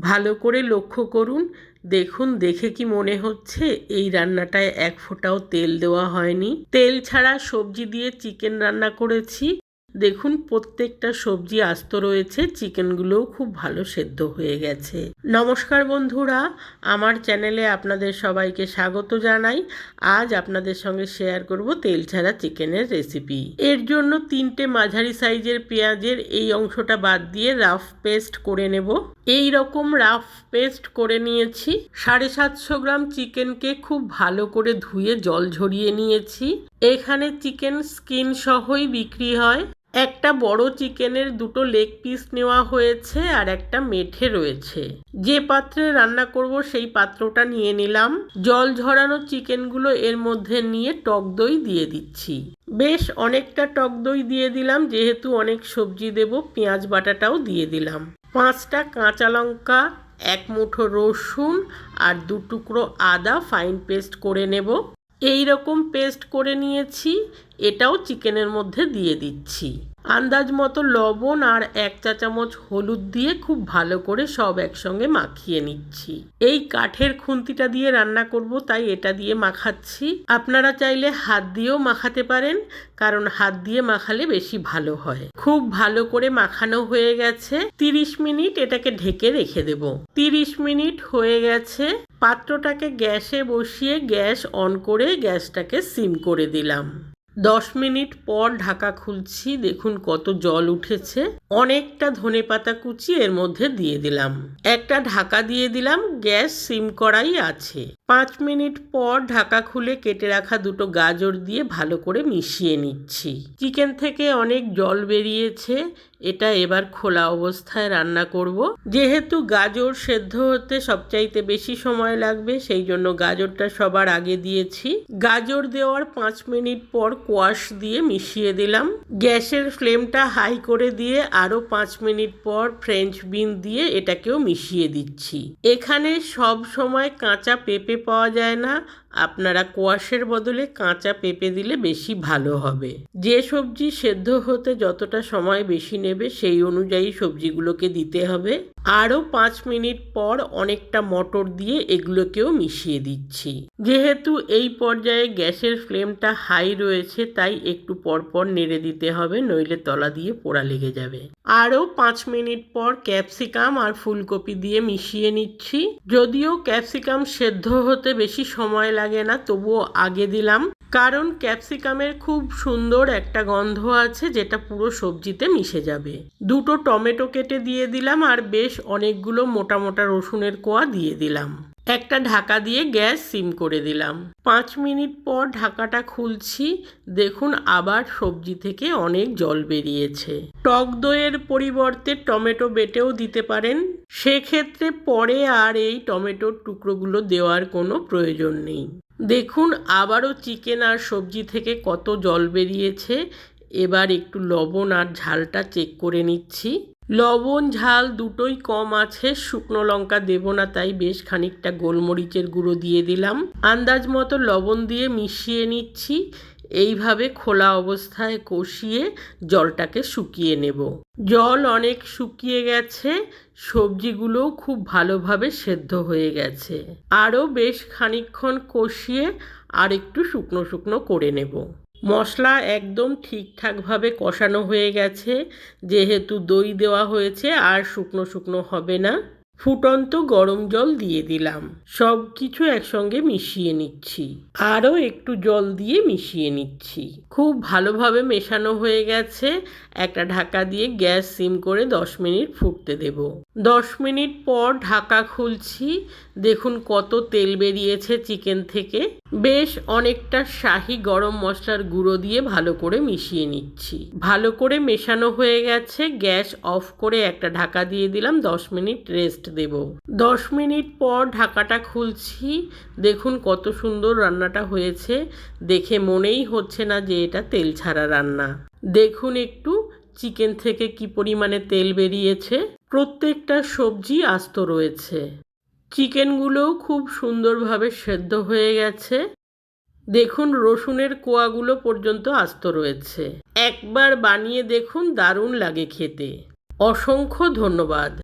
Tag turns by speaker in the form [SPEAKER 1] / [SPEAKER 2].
[SPEAKER 1] ভালো করে লক্ষ্য করুন। দেখুন, দেখে কি মনে হচ্ছে? এই রান্নাটায় এক ফোঁটাও তেল দেওয়া হয়নি। তেল ছাড়া সবজি দিয়ে চিকেন রান্না করেছি। দেখুন, প্রত্যেকটা সবজি আস্ত রয়েছে, চিকেনগুলোও খুব ভালো সেদ্ধ হয়ে গেছে। নমস্কার বন্ধুরা, আমার চ্যানেলে আপনাদের সবাইকে স্বাগত জানাই। আজ আপনাদের সঙ্গে শেয়ার করব তেল ছাড়া চিকেনের রেসিপি। এর জন্য তিনটে মাঝারি সাইজের পেঁয়াজের এই অংশটা বাদ দিয়ে রাফ পেস্ট করে নেব। এই রকম রাফ পেস্ট করে নিয়েছি। সাড়ে সাতশো গ্রাম চিকেনকে খুব ভালো করে ধুয়ে জল ঝরিয়ে নিয়েছি। এখানে চিকেন স্কিন সহই বিক্রি হয়। একটা বড় চিকেনের দুটো লেগ পিস নেওয়া হয়েছে আর একটা মেঠে রয়েছে। যে পাত্রে রান্না করব সেই পাত্রটা নিয়ে নিলাম। জল ঝরানো চিকেনগুলো এর মধ্যে নিয়ে টক দই দিয়ে দিচ্ছি। বেশ অনেকটা টক দই দিয়ে দিলাম, যেহেতু অনেক সবজি দেব, পেঁয়াজ বাটাটাও দিয়ে দিলাম। পাঁচটা কাঁচা লঙ্কা, এক মুঠো রসুন আর দু টুকরো আদা ফাইন পেস্ট করে নেব। এই রকম পেস্ট করে নিয়েছি, এটাও চিকেনের মধ্যে দিয়ে দিচ্ছি। আন্দাজ মতো লবণ আর এক চা চামচ হলুদ দিয়ে খুব ভালো করে সব একসঙ্গে মাখিয়ে নিচ্ছি। এই কাঠের খুন্তিটা দিয়ে রান্না করব, তাই এটা দিয়ে মাখাচ্ছি। আপনারা চাইলে হাত দিয়েও মাখাতে পারেন, কারণ হাত দিয়ে মাখালে বেশি ভালো হয়। খুব ভালো করে মাখানো হয়ে গেছে। তিরিশ মিনিট এটাকে ঢেকে রেখে দেব। তিরিশ মিনিট হয়ে গেছে। পাত্রটাকে গ্যাসে বসিয়ে গ্যাস অন করে গ্যাসটাকে সিম করে দিলাম। দশ মিনিট পর ঢাকা খুলছি, দেখুন কত জল উঠেছে। অনেকটা ধনে পাতা কুচি এর মধ্যে দিয়ে দিলাম। একটা ঢাকা দিয়ে দিলাম, গ্যাস সিম করাই আছে। পাঁচ মিনিট পর ঢাকা খুলে কেটে রাখা দুটো গাজর দিয়ে ভালো করে মিশিয়ে নিচ্ছি। চিকেন থেকে অনেক জল বেরিয়েছে, এটা এবার খোলা অবস্থায় রান্না করব। যেহেতু গাজর সেদ্ধ হতে সবচাইতে বেশি সময় লাগবে, সেই জন্য গাজরটা সবার আগে দিয়েছি। গাজর দেওয়ার পাঁচ মিনিট পর কোয়াশ দিয়ে মিশিয়ে দিলাম। গ্যাসের ফ্লেমটা হাই করে দিয়ে আরও পাঁচ মিনিট পর ফ্রেঞ্চ বিন দিয়ে এটাকেও মিশিয়ে দিচ্ছি। এখানে সব সময় কাঁচা পেঁপে পাওয়া যায় না। আপনারা কোয়াশের বদলে কাঁচা পেঁপে দিলে বেশি ভালো হবে। যে সবজি সেদ্ধ হতে যতটা সময় বেশি নেবে, সেই অনুযায়ী সবজিগুলোকে দিতে হবে। আরও পাঁচ মিনিট পর অনেকটা মটর দিয়ে এগুলোকেও মিশিয়ে দিচ্ছি। যেহেতু এই পর্যায়ে গ্যাসের ফ্লেমটা হাই রয়েছে, তাই একটু পরপর নেড়ে দিতে হবে, নইলে তলা দিয়ে পোড়া লেগে যাবে। আরও পাঁচ মিনিট পর ক্যাপসিকাম আর ফুলকপি দিয়ে মিশিয়ে নিচ্ছি। যদিও ক্যাপসিকাম সেদ্ধ হতে বেশি সময় লাগে না, তবুও আগে দিলাম। কারণ ক্যাপসিকামের খুব সুন্দর একটা গন্ধ আছে যেটা পুরো সবজিতে মিশে যাবে। দুটো টমেটো কেটে দিয়ে দিলাম আর বেশ অনেকগুলো মোটা মোটা রসুনের কোয়া দিয়ে দিলাম। একটা ঢাকা দিয়ে গ্যাস সিম করে দিলাম। পাঁচ মিনিট পর ঢাকাটা খুলছি। দেখুন আবার সবজি থেকে অনেক জল বেরিয়েছে। টক দইয়ের পরিবর্তে টমেটো বেটেও দিতে পারেন। সেক্ষেত্রে পরে আর এই টমেটোর টুকরোগুলো দেওয়ার কোনো প্রয়োজন নেই। দেখুন আবারও চিকেন আর সবজি থেকে কত জল বেরিয়েছে। এবার একটু লবণ আর ঝালটা চেক করে নিচ্ছি। লবণ, ঝাল দুটোই কম আছে। শুকনো লঙ্কা দেব না তাই বেশ খানিকটা গোলমরিচের গুঁড়ো দিয়ে দিলাম। আন্দাজ মতো লবণ দিয়ে মিশিয়ে নিচ্ছি। এইভাবে খোলা অবস্থায় কষিয়ে জলটাকে শুকিয়ে নেব। জল অনেক শুকিয়ে গেছে। সবজিগুলোও খুব ভালোভাবে সেদ্ধ হয়ে গেছে। আরও বেশ খানিক্ষণ কষিয়ে আর একটু শুকনো শুকনো করে নেব। মশলা একদম ঠিকঠাকভাবে কষানো হয়ে গেছে, যেহেতু দই দেওয়া হয়েছে আর শুকনো শুকনো হবে না। ফুটন্ত গরম জল দিয়ে দিলাম। সব কিছু একসঙ্গে মিশিয়ে নিচ্ছি। আরও একটু জল দিয়ে মিশিয়ে নিচ্ছি। খুব ভালোভাবে মেশানো হয়ে গেছে। একটা ঢাকা দিয়ে গ্যাস সিম করে দশ মিনিট ফুটতে দেব। দশ মিনিট পর ঢাকা খুলছি। দেখুন কত তেল বেরিয়েছে চিকেন থেকে। বেশ অনেকটা শাহি গরম মশলার গুঁড়ো দিয়ে ভালো করে মিশিয়ে নিচ্ছি। ভালো করে মেশানো হয়ে গেছে। গ্যাস অফ করে একটা ঢাকা দিয়ে দিলাম। দশ মিনিট রেস্ট দেব। দশ মিনিট পর ঢাকাটা খুলছি। দেখুন কত সুন্দর রান্নাটা হয়েছে। দেখে মনেই হচ্ছে না যে এটা তেল ছাড়া রান্না। দেখুন একটু চিকেন থেকে কি পরিমাণে তেল বেরিয়েছে। প্রত্যেকটা সবজি আস্ত রয়েছে। চিকেনগুলোও খুব সুন্দরভাবে সেদ্ধ হয়ে গেছে। দেখুন রসুনের কোয়াগুলো পর্যন্ত আস্ত রয়েছে। একবার বানিয়ে দেখুন দারুণ লাগে খেতে। অসংখ্য ধন্যবাদ।